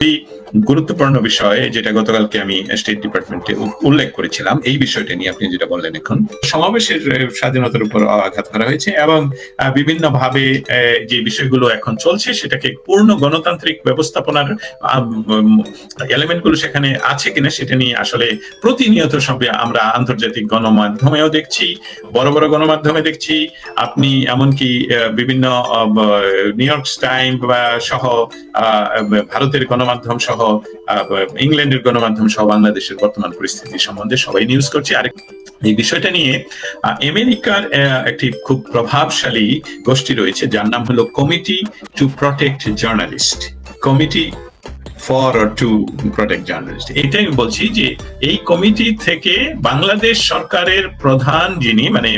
খুবই গুরুত্বপূর্ণ বিষয় যেটা গতকালকে আমি স্টেট ডিপার্টমেন্টে উল্লেখ করেছিলাম। এই বিষয়টা নিয়ে আপনি যেটা বললেন এখন। সমাবেশের স্বাধীনতার উপর আঘাত করা হয়েছে এবং বিভিন্ন ভাবে যে বিষয়গুলো এখন চলছে সেটাকে পূর্ণ গণতান্ত্রিক ব্যবস্থাপনার এলিমেন্টগুলো সেখানে আছে কিনা সেটা নিয়ে আসলে প্রতিনিয়ত সব আমরা আন্তর্জাতিক গণমাধ্যমেও দেখছি, বড় বড় গণমাধ্যমে দেখছি। আপনি এমনকি বিভিন্ন নিউ ইয়র্ক টাইম বা সহ ভারতের গণমাধ্যম সহ আহ, ইংল্যান্ডের গণমাধ্যম সহ বাংলাদেশের বর্তমান পরিস্থিতি সম্বন্ধে সবাই নিউজ করছে। আরেক এই বিষয়টা নিয়ে আমেরিকার একটি খুব প্রভাবশালী গোষ্ঠী রয়েছে যার নাম হলো committee to protect journalist committee for or to protect journalist. এটাই আমি বলছি যে এই কমিটি থেকে বাংলাদেশ সরকারের প্রধান যিনি মানে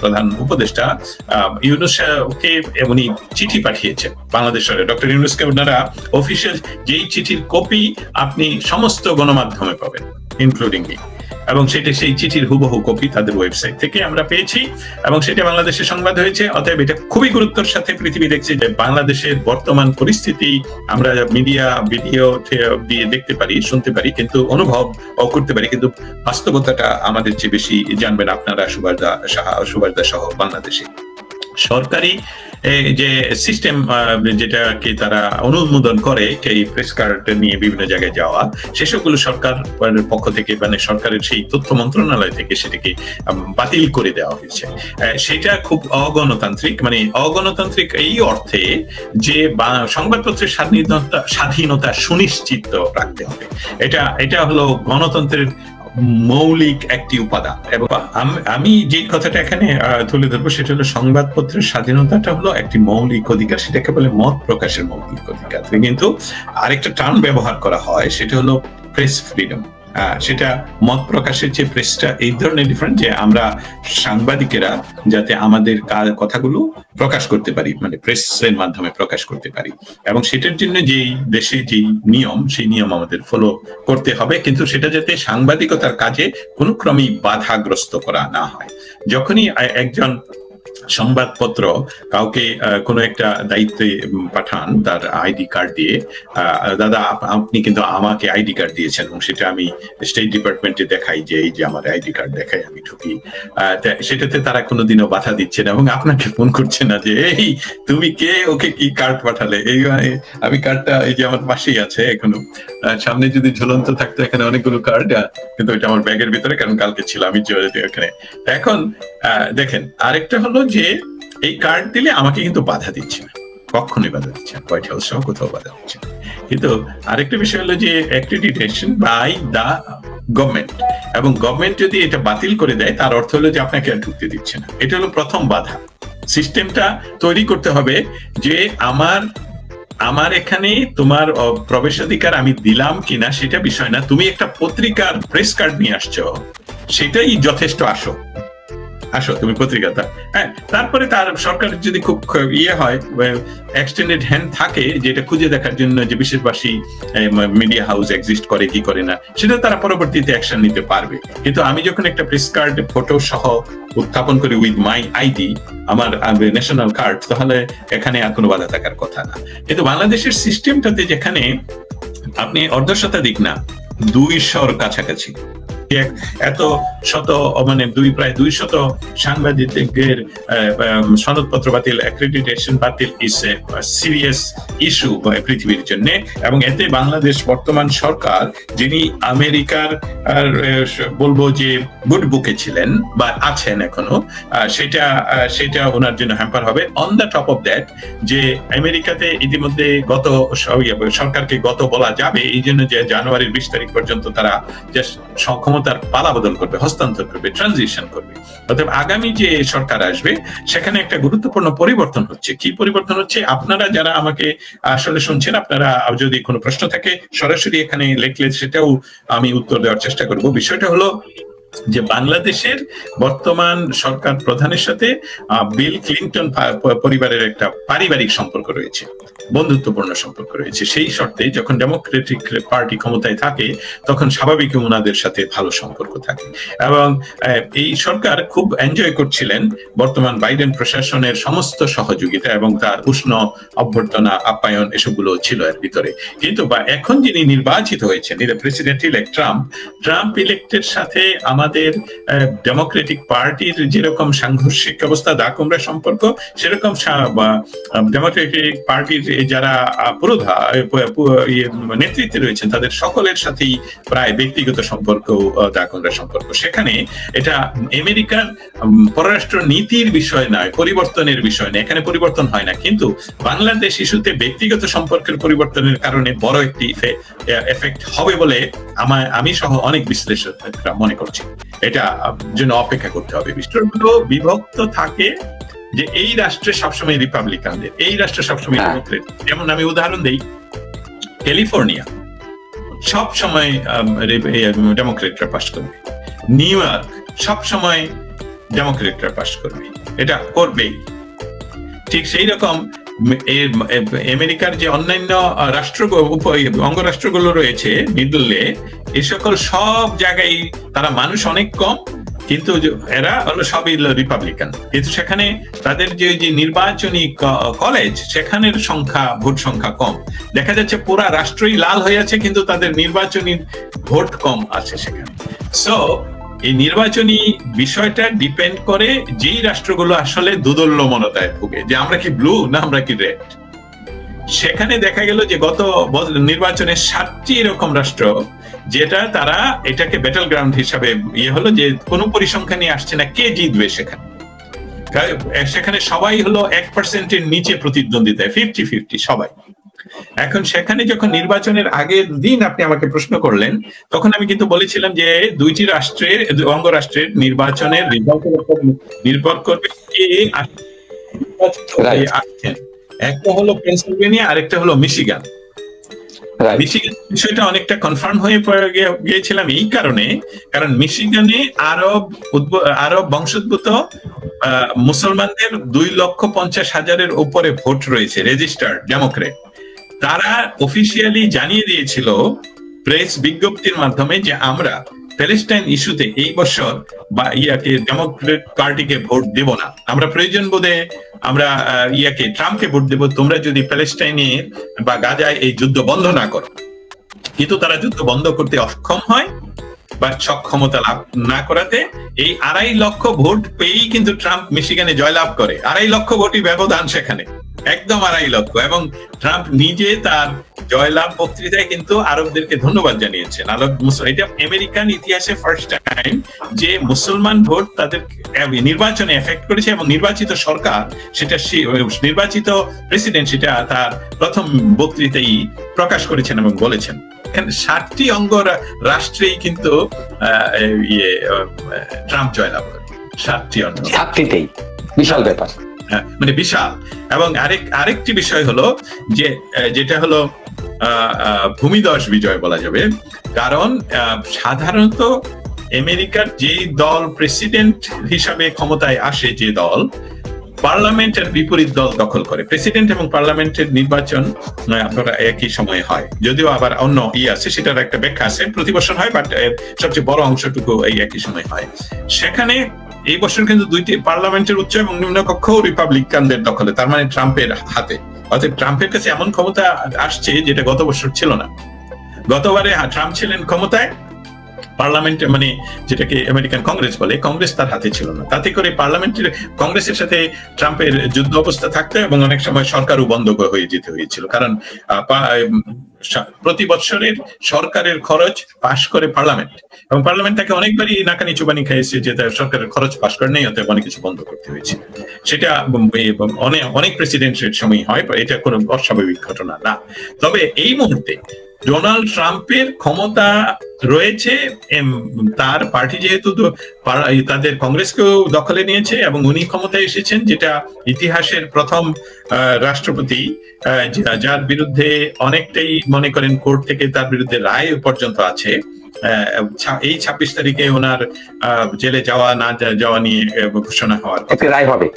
প্রধান উপদেষ্টা আহ, ইউনুসকে উনি চিঠি পাঠিয়েছেন। বাংলাদেশ সরকার ডক্টর ইউনুসকে ওনারা অফিসিয়াল যেই চিঠির কপি আপনি সমস্ত গণমাধ্যমে পাবেন ইনক্লুডিং মি এবং সেটা সেই চিঠির হুবহু কপি তাদের ওয়েবসাইট থেকে আমরা পেয়েছি এবং সেটা বাংলাদেশের সংবাদ হয়েছে। অতএব এটা খুবই গুরুত্বের সাথে পৃথিবী দেখছে যে বাংলাদেশের বর্তমান পরিস্থিতি আমরা মিডিয়া ভিডিও দিয়ে দেখতে পারি, শুনতে পারি, কিন্তু অনুভব করতে পারি। কিন্তু বাস্তবতাটা আমাদের চেয়ে বেশি জানবেন আপনারা সুভাষদা সাহা সুভাষদা সহ বাংলাদেশে। সরকারি যে সিস্টেম যেটাকে তারা অনুমোদন করে এই প্রেস কার্ড নিয়ে বিভিন্ন জায়গায় যাওয়া সেসবগুলো সরকার পক্ষ থেকে মানে সরকারের সেই তথ্য মন্ত্রণালয় থেকে সেটাকে বাতিল করে দেওয়া হয়েছে। সেটা খুব অগণতান্ত্রিক মানে অগণতান্ত্রিক এই অর্থে যে সংবাদপত্রের স্বাধীনতা স্বাধীনতা সুনিশ্চিত রাখতে হবে। এটা এটা হলো গণতন্ত্রের মৌলিক একটি উপাদান। এবং আমি যে কথাটা এখানে তুলে ধরবো সেটা হলো সংবাদপত্রের স্বাধীনতাটা হলো একটি মৌলিক অধিকার। সেটাকে বলে মত প্রকাশের মৌলিক অধিকার। কিন্তু আরেকটা টার্ম ব্যবহার করা হয়, সেটা হলো প্রেস ফ্রিডম। সেটা মত প্রকাশের যে প্রেসটা এই ধরনের ডিফারেন্ট যে আমরা সাংবাদিকেরা যাতে আমাদের কথাগুলো প্রকাশ করতে পারি মানে প্রেসের মাধ্যমে প্রকাশ করতে পারি। এবং সেটার জন্য যেই দেশে যেই নিয়ম, সেই নিয়ম আমাদের ফলো করতে হবে। কিন্তু সেটা যাতে সাংবাদিকতার কাজে কোনো ক্রমেই বাধাগ্রস্ত করা না হয়। যখনই একজন সংবাদপত্র কাউকে কোনো একটা দায়িত্বে পাঠান তার আইডি কার্ড দিয়ে। দাদা আপনি কিন্তু আমাকে আইডি কার্ড দিয়েছেন এবং সেটা আমি স্টেট ডিপার্টমেন্টে দেখাই যে এই যে আমার আইডি কার্ড দেখাই আমি ঢুকি। সেটাতে তারা কোনোদিনও বাধা দিচ্ছে না এবং আপনাকে ফোন করছে না যে, এই, তুমি কে? ওকে কি কার্ড পাঠালে? এই মানে আমি কার্ডটা এই যে আমার পাশেই আছে এখনও। সামনে যদি ঝুলন্ত থাকতো এখানে অনেকগুলো কার্ড কিন্তু এটা আমার ব্যাগের ভিতরে, কারণ কালকে ছিল, আমি এখানে এখন দেখেন, আরেকটা হলো যে এই কার্ড দিলে আমাকে কিন্তু বাধা দিচ্ছে না। কখনোই বাধা দিচ্ছে না। হোয়াইট হাউস সহ কোথাও বাধা দিচ্ছে না। কিন্তু আরেকটা বিষয় হলো যে অ্যাক্রিডিটেশন বাই দা গভর্নমেন্ট এবং গভর্নমেন্ট যদি এটা বাতিল করে দেয়, তার অর্থ হলো যে আপনাকে আর ঢুকতে দিচ্ছে না। এটা হলো প্রথম বাধা। সিস্টেমটা তৈরি করতে হবে যে আমার আমার এখানে তোমার প্রবেশাধিকার আমি দিলাম কিনা সেটা বিষয় না। তুমি একটা পত্রিকার প্রেস কার্ড নিয়ে আসছো। সেটাই যথেষ্ট আসো আসো, তুমি পত্রিকাটা। হ্যাঁ তারপরে তার সরকার যদি খুব ইয়ে হয় এক্সটেন্ডেড হ্যান্ড থাকে, যেটা খুঁজে দেখার জন্য যে বিশেষবাসী মিডিয়া হাউস এক্সিস্ট করে, কি করে না, সেটা তারা পরবর্তীতে অ্যাকশন নিতে পারবে। কিন্তু আমি যখন একটা প্রেস কার্ড ফটো সহ উত্থাপন করি উইথ মাই আইডি আমার ন্যাশনাল কার্ড তাহলে এখানে আর কোনো বাধা থাকার কথা না। কিন্তু বাংলাদেশের সিস্টেমটাতে যেখানে আপনি অর্ধ শতাধিক না, দুইশোর কাছাকাছি। এত শত মানে দুই, প্রায় দুই শত সনদপত্র বাতিল অ্যাক্রেডিটেশন বাতিল ইস সিরিয়াস ইস্যু পৃথিবীর জন্য। এবং এতে বাংলাদেশ বর্তমান সরকার, যিনি আমেরিকার বলব যে গুড বুকে ছিলেন বা আছেন এখনও সেটা সেটা ওনার জন্য হ্যাম্পার হবে। On the top of that যে আমেরিকাতে ইতিমধ্যে গত, সরকারকে গত বলা যাবে, এই জন্য যে জানুয়ারির বিশ তারিখ পর্যন্ত তারা জাস্ট ক্ষমতার পালা বদল করবে, হস্তান্তর করবে ট্রানজিশন করবে। অতএব আগামী যে সরকার আসবে, সেখানে একটা গুরুত্বপূর্ণ পরিবর্তন হচ্ছে। কি পরিবর্তন হচ্ছে? আপনারা যারা আমাকে আসলে শুনছেন, আপনারা যদি কোনো প্রশ্ন থাকে, সরাসরি এখানে লিখলে সেটাও আমি উত্তর দেওয়ার চেষ্টা করব। বিষয়টা হলো যে বাংলাদেশের বর্তমান সরকার প্রধানের সাথে বিল ক্লিন্টন পরিবারের একটা পারিবারিক সম্পর্ক রয়েছে, বন্ধুত্বপূর্ণ সম্পর্ক রয়েছে। সেই শর্তে যখন ডেমোক্রেটিক পার্টি ক্ষমতায় থাকে, তখন স্বাভাবিক ওনাদের সাথে ভালো সম্পর্ক থাকে। এবং এই সরকার খুব এনজয় করছিলেন বর্তমান বাইডেন প্রশাসনের সমস্ত সহযোগিতা এবং তার উষ্ণ অভ্যর্থনা, আপ্যায়ন এসবগুলো ছিল এর ভিতরে। কিন্তু বা, এখন যিনি নির্বাচিত হয়েছেন প্রেসিডেন্ট ইলেক্ট ট্রাম্প ট্রাম্প ইলেক্টের সাথে আমাদের ডেমোক্রেটিক পার্টির যেরকম সাংঘর্ষিক অবস্থা দা কুমড়া সম্পর্ক সেরকম ডেমোক্রেটিক পার্টির যারা পুরোধা ইয়ে, নেতৃত্বে রয়েছেন তাদের সকলের সাথেই প্রায় ব্যক্তিগত সম্পর্ক দা কুমড়া সম্পর্ক। সেখানে এটা আমেরিকার পররাষ্ট্র নীতির বিষয় নয় পরিবর্তনের বিষয় নয় এখানে পরিবর্তন হয় না। কিন্তু বাংলাদেশ ইস্যুতে ব্যক্তিগত সম্পর্কের পরিবর্তনের কারণে বড় একটি এফেক্ট হবে বলে আমার আমি সহ অনেক বিশ্লেষকরা মনে করছি। এটা জন্য অপেক্ষা করতে হবে। রাষ্ট্রগুলো বিভক্ত থাকে যে এই রাষ্ট্রে সবসময় রিপাবলিকানদের এই রাষ্ট্রে সবসময় হ্যাঁ। ডেমোক্রেট। যেমন আমি উদাহরণ দেই ক্যালিফোর্নিয়া সব সময় ডেমোক্রেটরা পাশ করবে। নিউ ইয়র্ক সব সময় ডেমোক্রেটরা পাশ করবে। এটা করবেই। ঠিক সেই রকম আমেরিকার যে অন্যান্য রাষ্ট্র অঙ্গরাষ্ট্রগুলো রয়েছে, মিডলে, এ সকল সব জায়গায় তারা মানুষ অনেক কম, কিন্তু এরা হলো সবই রিপাবলিকান। কিন্তু সেখানে তাদের যে যে নির্বাচনী কলেজ, সেখানের সংখ্যা, ভোট সংখ্যা কম। দেখা যাচ্ছে পুরা রাষ্ট্রই লাল হয়ে আছে, কিন্তু তাদের নির্বাচনী ভোট কম আছে সেখানে। সো এই নির্বাচনী বিষয়টা ডিপেন্ড করে যেই রাষ্ট্রগুলো আসলে দুদল্যমনতায় ভুগে, যে আমরা কি ব্লু না আমরা কি রেড সেখানে দেখা গেল যে গত নির্বাচনে সাতটি এরকম রাষ্ট্র, যেটা তারা এটাকে ব্যাটল গ্রাউন্ড হিসাবে ইয়ে হলো যে কোনো পরিসংখ্যান নিয়ে আসছে না কে জিতবে সেখানে। সেখানে সবাই হলো এক পার্সেন্টের নিচে প্রতিদ্বন্দ্বিতায় ফিফটি ফিফটি সবাই। এখন সেখানে যখন নির্বাচনের আগের দিন আপনি আমাকে প্রশ্ন করলেন তখন আমি কিন্তু বলেছিলাম যে দুইটি রাষ্ট্রের অঙ্গরাষ্ট্রের নির্বাচনের নির্ভর করবে একটা হলো পেনসিলভেনিয়া আরেকটা হলো মিশিগান মিশিগান বিষয়টা অনেকটা কনফার্ম হয়ে পড়ে গিয়েছিলাম এই কারণে কারণ মিশিগানে আরব আরব বংশোদ্ভূত আহ, মুসলমানদের দুই লক্ষ পঞ্চাশ হাজারের উপরে ভোট রয়েছে রেজিস্টার্ড ডেমোক্রেট তারা অফিসিয়ালি জানিয়ে দিয়েছিল প্রেস বিজ্ঞপ্তির মাধ্যমে যে আমরা প্যালেস্টাইন ইস্যুতে এই বছর বা ইয়াকে ডেমোক্রেট পার্টিকে ভোট দেব না। আমরা প্রয়োজন বোধে আমরা ইয়াকে ট্রাম্পকে ভোট দেব। তোমরা যদি প্যালেস্টাইনে বা গাজায় এই যুদ্ধ বন্ধ না করো। কিন্তু তারা যুদ্ধ বন্ধ করতে অক্ষম হয় বা সক্ষমতা লাভ না করাতে এই আড়াই লক্ষ ভোট পেয়েই কিন্তু ট্রাম্প মিশিগানে জয়লাভ করে। আড়াই লক্ষ ভোটই ব্যবধান সেখানে। একদম আড়াই লক্ষ। এবং ট্রাম্প নিজে তার জয়লাভ বক্তৃতায় কিন্তু আরবদেরকে ধন্যবাদ জানিয়েছেন। আরব এটা আমেরিকান ইতিহাসে ফার্স্ট টাইম যে মুসলমান ভোট তাদের নির্বাচনে এফেক্ট করেছে এবং নির্বাচিত সরকার সেটা নির্বাচিত প্রেসিডেন্ট সেটা তার প্রথম বক্তৃতাই প্রকাশ করেছেন এবং বলেছেন। ষাটটি অঙ্গ রাষ্ট্রেই কিন্তু ইয়ে ট্রাম্প জয়লাভ করে ষাটটি অঙ্গ। চাকরিতেই বিশাল ব্যাপার। মানে বিশাল। এবং আরেক, আরেকটি বিষয় হলো যে যেটা হলো ভূমিদশ বিজয় বলা যাবে। কারণ সাধারণত আমেরিকার যেই দল প্রেসিডেন্ট হিসাবে ক্ষমতায় আসে যে দল, পার্লামেন্টের বিপরীত দল দখল করে। প্রেসিডেন্ট এবং পার্লামেন্টের নির্বাচন আপনারা একই সময়ে হয়। যদিও আবার অন্য ই আছে, সেটার একটা ব্যাখ্যা আছে। প্রতি বছর হয়, বাট সবচেয়ে বড় অংশটুকু এই একই সময় হয়। সেখানে এই বছর কিন্তু দুইটি পার্লামেন্টের উচ্চ এবং নিম্ন কক্ষ রিপাবলিকানদের দখলে, তার মানে ট্রাম্পের হাতে। অর্থাৎ ট্রাম্পের কাছে এমন ক্ষমতা আসছে যেটা গত বছর ছিল না। গতবারে ট্রাম্প ছিলেন ক্ষমতায় পার্লামেন্টে মানে যেটাকে আমেরিকান কংগ্রেস বলে, কংগ্রেস তার হাতে ছিল না। তাতে করে পার্লামেন্টের, কংগ্রেসের সাথে ট্রাম্পের যুদ্ধ অবস্থা থাকতো এবং অনেক সময় সরকারও বন্ধ হয়ে যেতে হয়েছিল। কারণ প্রতি বছরের সরকারের খরচ পাশ করে পার্লামেন্ট। এবং পার্লামেন্ট তাকে অনেকবারই নাকানি চুবানি খাইছে যে তার সরকারের খরচ পাশ করে নেই, অতএব অনেক কিছু বন্ধ করতে হয়েছে। সেটা অনেক অনেক প্রেসিডেন্টের সময় হয় এটা কোনো অস্বাভাবিক ঘটনা না। তবে এই মুহূর্তে ডোনাল্ড ট্রাম্পের ক্ষমতা রয়েছে তার পার্টি যেহেতু তাদের কংগ্রেসকেও দখলে নিয়েছে এবং উনি ক্ষমতায় এসেছেন, যেটা ইতিহাসের প্রথম রাষ্ট্রপতি যার বিরুদ্ধে অনেকটাই মনে করেন কোর্ট থেকে তার বিরুদ্ধে রায় পর্যন্ত আছে। এই ছাব্বিশ তারিখে ওনার জেলে যাওয়া না যাওয়া নিয়ে ঘোষণা হওয়ার রায় হবে।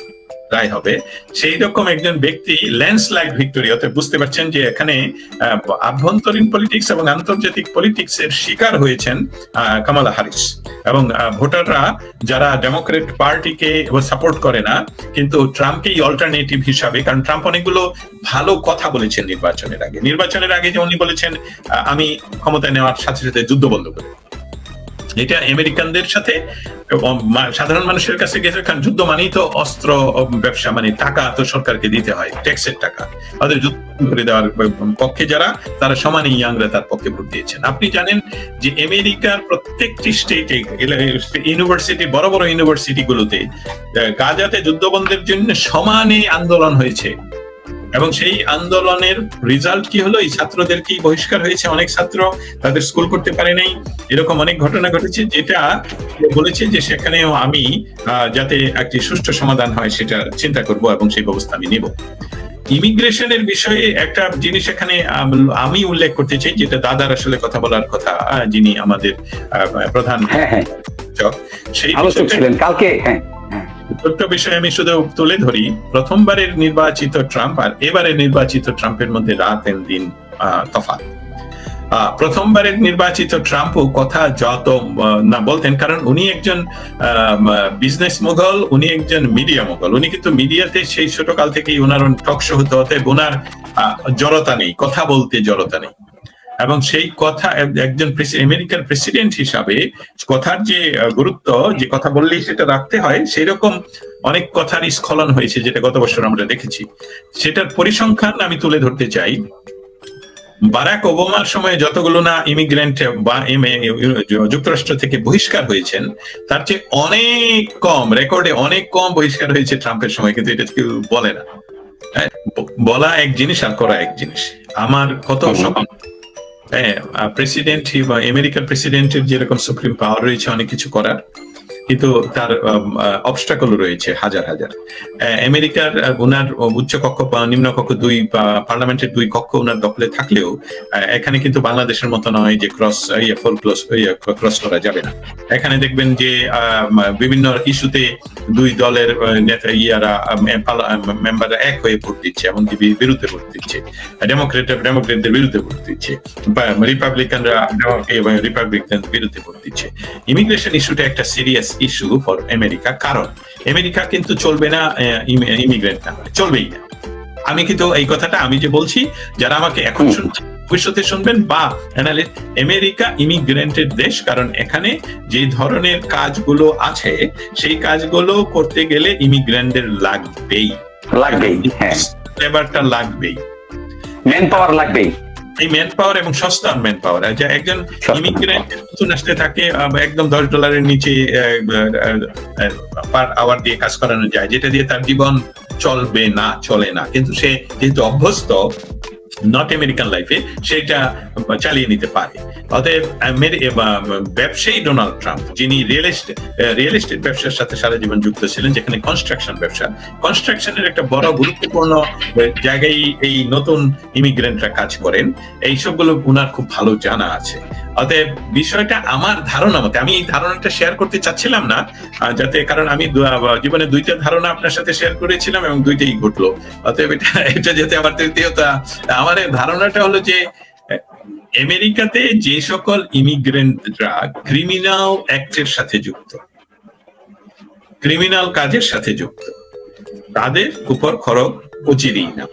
রায় হবে। সেই রকম একজন ব্যক্তি ল্যান্ডস্লাইড ভিক্টোরি অর্থাৎ বুঝতে পারছেন যে এখানে আভ্যন্তরীণ পলিটিক্স এবং আন্তর্জাতিক পলিটিক্স এর শিকার হয়েছেন কামালা হারিস। এবং ভোটাররা যারা ডেমোক্রেট পার্টিকে সাপোর্ট করে না, কিন্তু ট্রাম্পকেই অল্টারনেটিভ হিসাবে, কারণ ট্রাম্প অনেকগুলো ভালো কথা বলেছেন নির্বাচনের আগে। নির্বাচনের আগে যে উনি বলেছেন আমি ক্ষমতায় নেওয়ার সাথে সাথে যুদ্ধ বন্ধ করে। এটা আমেরিকানদের সাথে সাধারণ মানুষের কাছে গেছে, কারণ যুদ্ধ মানেই তো অস্ত্র ব্যবসা মানে টাকা তো সরকারকে দিতে হয়, ট্যাক্সের টাকা। তাদের যুদ্ধ করে দেওয়ার পক্ষে যারা, তারা সমানে ইয়াংরা তার পক্ষে ভোট দিয়েছেন। আপনি জানেন যে আমেরিকার প্রত্যেকটি স্টেটে ইউনিভার্সিটি, বড় বড় ইউনিভার্সিটি গুলোতে গাজাতে যুদ্ধবন্ধের জন্য সমানে আন্দোলন হয়েছে। এবং সেই আন্দোলনের রেজাল্ট কি হলো? এই ছাত্রদেরকেই বহিষ্কার হয়েছে? অনেক ছাত্র তাদের স্কুল করতে পারে নাই। এরকম অনেক ঘটনা ঘটেছে যেটা বলেছে যে সেখানেও আমি যাতে একটি সুষ্ঠু সমাধান হয় সেটা চিন্তা করব এবং সেই ব্যবস্থা আমি নিব। ইমিগ্রেশনের বিষয়ে একটা জিনিস এখানে আমি উল্লেখ করতে চাই যেটা দাদার আসলে কথা বলার কথা যিনি আমাদের প্রধান হ্যাঁ হ্যাঁ। সেই কালকে হ্যাঁ। ছোট্ট বিষয় আমি শুধু তুলে ধরি, প্রথমবারের নির্বাচিত ট্রাম্প আর এবারে নির্বাচিত ট্রাম্পের মধ্যে রাত দিন তফাৎ। প্রথমবারের নির্বাচিত ট্রাম্পও কথা যত না বলতেন, কারণ উনি একজন বিজনেস মোগল, উনি একজন মিডিয়া মোগল। উনি কিন্তু মিডিয়াতে সেই ছোটকাল থেকেই ওনার টক শো হতে হতে ওনার জড়তা নেই, কথা বলতে জড়তা নেই। এবং সেই কথা এক- একজন আমেরিকার প্রেসিডেন্ট হিসাবে কথার যে গুরুত্ব যে কথা বললেই সেটা রাখতে হয় সেই রকম অনেক কথার স্খলন হয়েছে যেটা গত বছর আমরা দেখেছি। সেটার পরিসংখ্যান আমি তুলে ধরতে চাই। বারাক ওবামার সময় যতগুলো না ইমিগ্রেন্ট বা যুক্তরাষ্ট্র থেকে বহিষ্কার হয়েছেন তার চেয়ে অনেক কম রেকর্ডে অনেক কম বহিষ্কার হয়েছে ট্রাম্পের সময় কিন্তু এটা কেউ বলে না। হ্যাঁ, বলা এক জিনিস আর করা এক জিনিস। আমার কত হুম। হ্যাঁ প্রেসিডেন্ট বা আমেরিকার প্রেসিডেন্টের যেরকম সুপ্রিম পাওয়ার রয়েছে অনেক কিছু করার। কিন্তু তার অবস্টাকল রয়েছে, হাজার হাজার। আমেরিকার ওনার উচ্চ কক্ষ নিম্ন কক্ষ দুই পার্লামেন্টের দুই কক্ষ ওনার দখলে থাকলেও এখানে কিন্তু বাংলাদেশের মতো নয় যে ক্রস ইয়ে ফোর ক্রস ক্রস করা যাবে না। এখানে দেখবেন যে বিভিন্ন ইস্যুতে দুই দলের নেতা, ইয়ারা মেম্বাররা এক হয়ে ভোট দিচ্ছে, এমনকি বিরুদ্ধে ভোট দিচ্ছে। ডেমোক্রেট, ডেমোক্রেটদের বিরুদ্ধে ভোট দিচ্ছে। রিপাবলিকানরা রিপাবলিকান বিরুদ্ধে ভোট দিচ্ছে। ইমিগ্রেশন ইস্যুটা একটা সিরিয়াস ইস্যু ফর আমেরিকা কারণ আমেরিকা কিন্তু চলবে না ইমিগ্রেন্ট না হলে, চলবেই না। আমি কিন্তু এই কথাটা আমি যে বলছি যারা আমাকে এখন হুম। শুনছেন ভবিষ্যতে শুনবেন বা আমেরিকা ইমিগ্রেন্টের দেশ কারণ এখানে যে ধরনের কাজগুলো আছে সেই কাজগুলো করতে গেলে ইমিগ্রেন্টদের লাগবেই। লাগবেই হ্যাঁ। লেবারটা লাগবেই। ম্যান পাওয়ার লাগবেই। এই ম্যান পাওয়ার এবং সস্তা ম্যান পাওয়ার যে একজন ইমিগ্রেন্ট নতুন আসতে থাকে একদম দশ ডলারের নিচে পার আওয়ার দিয়ে কাজ করানো যায় যেটা দিয়ে তার জীবন চলবে না চলে না। কিন্তু সে যেহেতু অভ্যস্ত নট আমেরিকান লাইফে সেটা চালিয়ে নিতে পারে। অতএব ব্যবসায়ী ডোনাল্ড ট্রাম্প, যিনি রিয়েল এস্টেট রিয়েল এস্টেট ব্যবসার সাথে সারা জীবন যুক্ত ছিলেন, যেখানে কনস্ট্রাকশন ব্যবসা কনস্ট্রাকশনের একটা বড় গুরুত্বপূর্ণ জায়গায় এই নতুন ইমিগ্রেন্টরা কাজ করেন এই সবগুলো উনার খুব ভালো জানা আছে। অতএব বিষয়টা আমার ধারণা মতে, আমি এই ধারণাটা শেয়ার করতে চাচ্ছিলাম না যাতে কারণ আমি জীবনে দুইটা ধারণা আপনার সাথে শেয়ার করেছিলাম এবং দুইটাই ঘটলো। অতএব এটা এটা যাতে আমার তৃতীয়তা, আমার ধারণাটা হলো যে, আমেরিকাতে যে সকল ইমিগ্রেন্টরা ক্রিমিনাল অ্যাক্টের সাথে যুক্ত ক্রিমিনাল কাজের সাথে যুক্ত, তাদের উপর খরচ অচিরেই না।